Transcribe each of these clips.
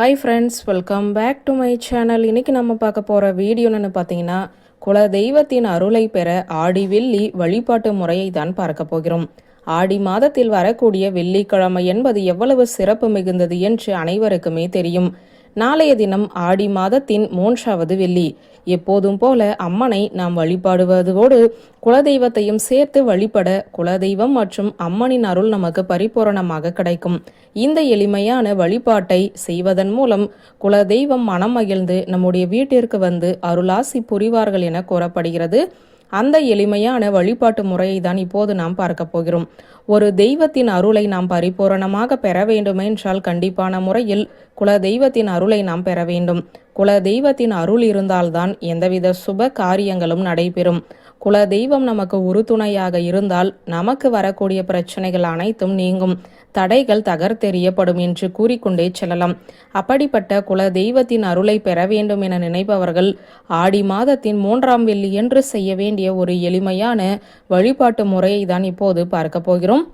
Hi friends welcome back to my channel இன்னைக்கு நம்ம பார்க்க போகிற வீடியோன்னு பார்த்தீங்கன்னா குல தெய்வத்தின் அருளை பெற ஆடி வெள்ளி வழிபாட்டு முறையை தான் பார்க்க போகிறோம். ஆடி மாதத்தில் வரக்கூடிய வெள்ளிக்கிழமை என்பது எவ்வளவு சிறப்பு மிகுந்தது என்று அனைவருக்குமே தெரியும். நாளைய தினம் ஆடி மாதத்தின் மூன்றாவது வெள்ளி. எப்போதும் போல அம்மனை நாம் வழிபாடுவதோடு குலதெய்வத்தையும் சேர்த்து வழிபட குலதெய்வம் மற்றும் அம்மனின் அருள் நமக்கு பரிபூரணமாக கிடைக்கும். இந்த எளிமையான வழிபாட்டை செய்வதன் மூலம் குலதெய்வம் மனம் மகிழ்ந்து நம்முடைய வீட்டிற்கு வந்து அருளாசி புரிவார்கள் என கூறப்படுகிறது. அந்த எளிமையான வழிபாட்டு முறையை தான் இப்போது நாம் பார்க்க போகிறோம். ஒரு தெய்வத்தின் அருளை நாம் பரிபூரணமாக பெற வேண்டுமென்றால் கண்டிப்பான முறையில் குல தெய்வத்தின் அருளை நாம் பெற வேண்டும். குல தெய்வத்தின் அருள் இருந்தால்தான் எந்தவித சுப காரியங்களும் நடைபெறும். குல தெய்வம் நமக்கு உறுதுணையாக இருந்தால் நமக்கு வரக்கூடிய பிரச்சனைகள் அனைத்தும் நீங்கும். தடைகள் தகர்த்தெறியப்படும் என்று கூறிக்கொண்டே செல்லலாம். அப்படிப்பட்ட குல தெய்வத்தின் அருளை பெற வேண்டும் என நினைப்பவர்கள் ஆடி மாதத்தின் மூன்றாம் வெள்ளி என்று செய்ய வேண்டிய ஒரு எளிமையான வழிபாட்டு முறையை தான் இப்போது பார்க்க போகிறோம்.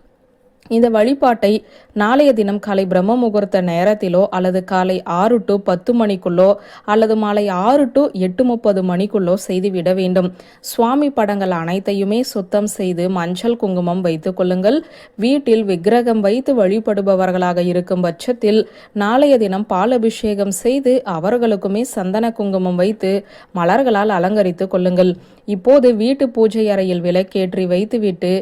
இந்த வழிபாட்டை நாளைய தினம் காலை பிரம்ம முகூர்த்த நேரத்திலோ அல்லது காலை ஆறு டு பத்து மணிக்குள்ளோ அல்லது மாலை ஆறு டு எட்டு முப்பது மணிக்குள்ளோ செய்துவிட வேண்டும். சுவாமி படங்கள் அனைத்தையுமே சுத்தம் செய்து மஞ்சள் குங்குமம் வைத்துக் கொள்ளுங்கள். வீட்டில் விக்கிரகம் வைத்து வழிபடுபவர்களாக இருக்கும் பட்சத்தில் நாளைய தினம் பால் அபிஷேகம் செய்து அவர்களுக்குமே சந்தன குங்குமம் வைத்து மலர்களால் அலங்கரித்துக் கொள்ளுங்கள். இப்போது வீட்டு பூஜை அறையில் விளக்கேற்றி வைத்துவிட்டு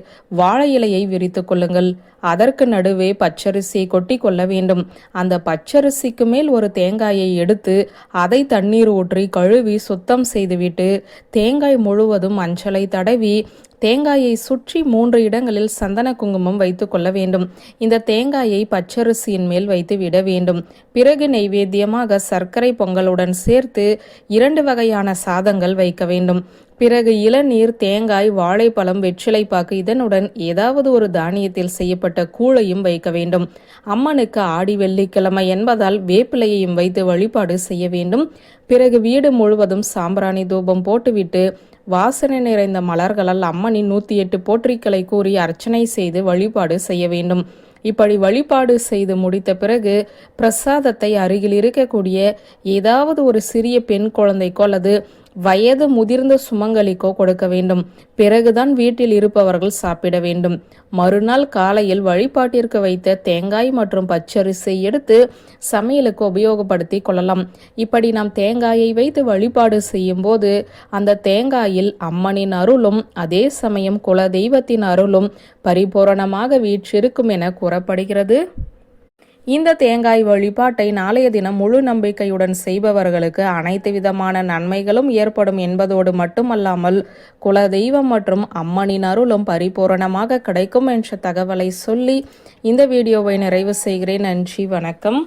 வாழை இலையை விரித்துக் கொள்ளுங்கள். அதற்கு நடுவே பச்சரிசி கொட்டி கொள்ள வேண்டும். அந்த பச்சரிசிக்கு மேல் ஒரு தேங்காயை எடுத்து அதை தண்ணீர் ஊற்றி கழுவி சுத்தம் செய்துவிட்டு தேங்காய் முழுவதும் மஞ்சளை தடவி தேங்காயை சுற்றி மூன்று இடங்களில் சந்தன குங்குமம் வைத்து கொள்ள வேண்டும். இந்த தேங்காயை பச்சரிசியின் மேல் வைத்து விட வேண்டும். பிறகு நெய்வேத்தியமாக சர்க்கரை பொங்கலுடன் சேர்த்து இரண்டு வகையான சாதங்கள் வைக்க வேண்டும். பிறகு இளநீர் தேங்காய் வாழைப்பழம் வெற்றிலைப்பாக்கு இதனுடன் ஏதாவது ஒரு தானியத்தில் செய்யப்பட்ட கூழையும் வைக்க வேண்டும். அம்மனுக்கு ஆடி வெள்ளிக்கிழமை என்பதால் வேப்பிலையையும் வைத்து வழிபாடு செய்ய வேண்டும். பிறகு வீடு முழுவதும் சாம்பிராணி தூபம் போட்டுவிட்டு வாசனை நிறைந்த மலர்களால் அம்மனின் நூற்றி எட்டு போற்றிக்களை கூறி அர்ச்சனை செய்து வழிபாடு செய்ய வேண்டும். இப்படி வழிபாடு செய்து முடித்த பிறகு பிரசாதத்தை அருகில் இருக்கக்கூடிய ஏதாவது ஒரு சிறிய பெண் குழந்தைக்கோ அல்லது வயது முதிர்ந்த சுமங்கலிக்கோ கொடுக்க வேண்டும். பிறகுதான் வீட்டில் இருப்பவர்கள் சாப்பிட வேண்டும். மறுநாள் காலையில் வழிபாட்டிற்கு வைத்த தேங்காய் மற்றும் பச்சரிசை எடுத்து சமையலுக்கு உபயோகப்படுத்தி கொள்ளலாம். இப்படி நாம் தேங்காயை வைத்து வழிபாடு செய்யும் போது அந்த தேங்காயில் அம்மனின் அருளும் அதே சமயம் குல தெய்வத்தின் அருளும் பரிபூரணமாக வீற்றிருக்கும் என கூறப்படுகிறது. இந்த தேங்காய் வழிபாட்டை நாளைய தினம் முழு நம்பிக்கையுடன் செய்பவர்களுக்கு அனைத்து விதமான நன்மைகளும் ஏற்படும் என்பதோடு மட்டுமல்லாமல் குல தெய்வம் மற்றும் அம்மனின் அருளும் பரிபூரணமாக கிடைக்கும் என்ற தகவலை சொல்லி இந்த வீடியோவை நிறைவு செய்கிறேன். நன்றி வணக்கம்.